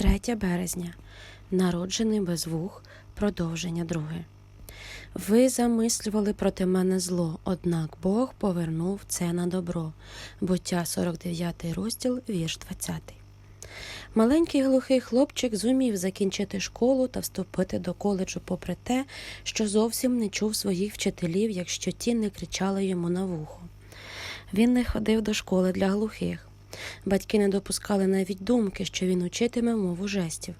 3 березня. Народжений без вух. Продовження друге. Ви замислювали проти мене зло, однак Бог повернув це на добро. Буття 49 розділ, вірш 20. Маленький глухий хлопчик зумів закінчити школу та вступити до коледжу, попри те, що зовсім не чув своїх вчителів, якщо ті не кричали йому на вухо. Він не ходив до школи для глухих. Батьки не допускали навіть думки, що він учитиме мову жестів.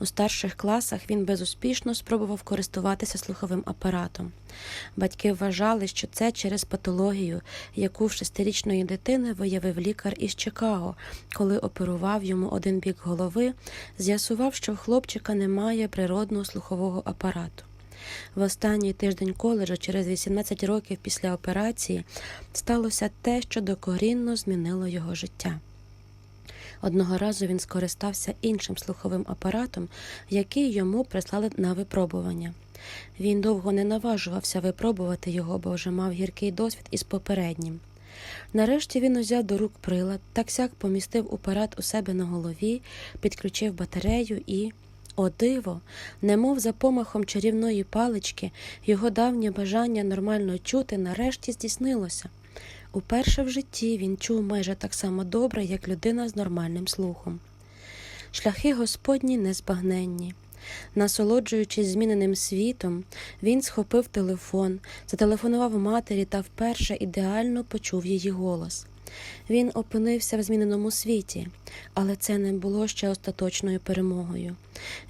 У старших класах він безуспішно спробував користуватися слуховим апаратом. Батьки вважали, що це через патологію, яку в шестирічної дитини виявив лікар із Чикаго, коли оперував йому один бік голови, з'ясував, що в хлопчика немає природного слухового апарату. В останній тиждень коледжу, через 18 років після операції, сталося те, що докорінно змінило його життя. Одного разу він скористався іншим слуховим апаратом, який йому прислали на випробування. Він довго не наважувався випробувати його, бо вже мав гіркий досвід із попереднім. Нарешті він узяв до рук прилад, так сяк помістив апарат у себе на голові, підключив батарею і. О, диво! Немов за помахом чарівної палички, його давнє бажання нормально чути нарешті здійснилося. Уперше в житті він чув майже так само добре, як людина з нормальним слухом. Шляхи Господні незбагненні. Насолоджуючись зміненим світом, він схопив телефон, зателефонував матері та вперше ідеально почув її голос. Він опинився в зміненому світі, але це не було ще остаточною перемогою.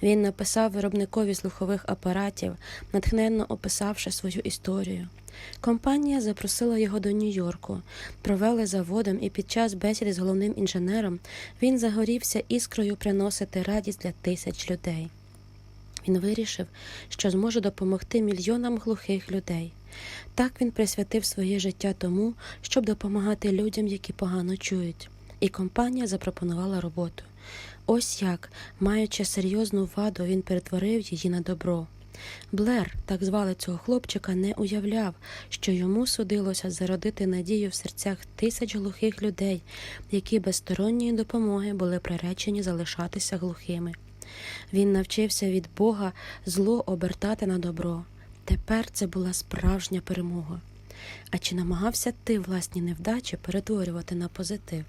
Він написав виробникові слухових апаратів, натхненно описавши свою історію. Компанія запросила його до Нью-Йорку, провели заводом, і під час бесіди з головним інженером він загорівся іскрою приносити радість для тисяч людей. Він вирішив, що зможе допомогти мільйонам глухих людей. Так він присвятив своє життя тому, щоб допомагати людям, які погано чують. І компанія запропонувала роботу. Ось як, маючи серйозну ваду, він перетворив її на добро. Блер, так звали цього хлопчика, не уявляв, що йому судилося зародити надію в серцях тисяч глухих людей, які без сторонньої допомоги були приречені залишатися глухими. Він навчився від Бога зло обертати на добро. Тепер це була справжня перемога. А чи намагався ти власні невдачі перетворювати на позитив?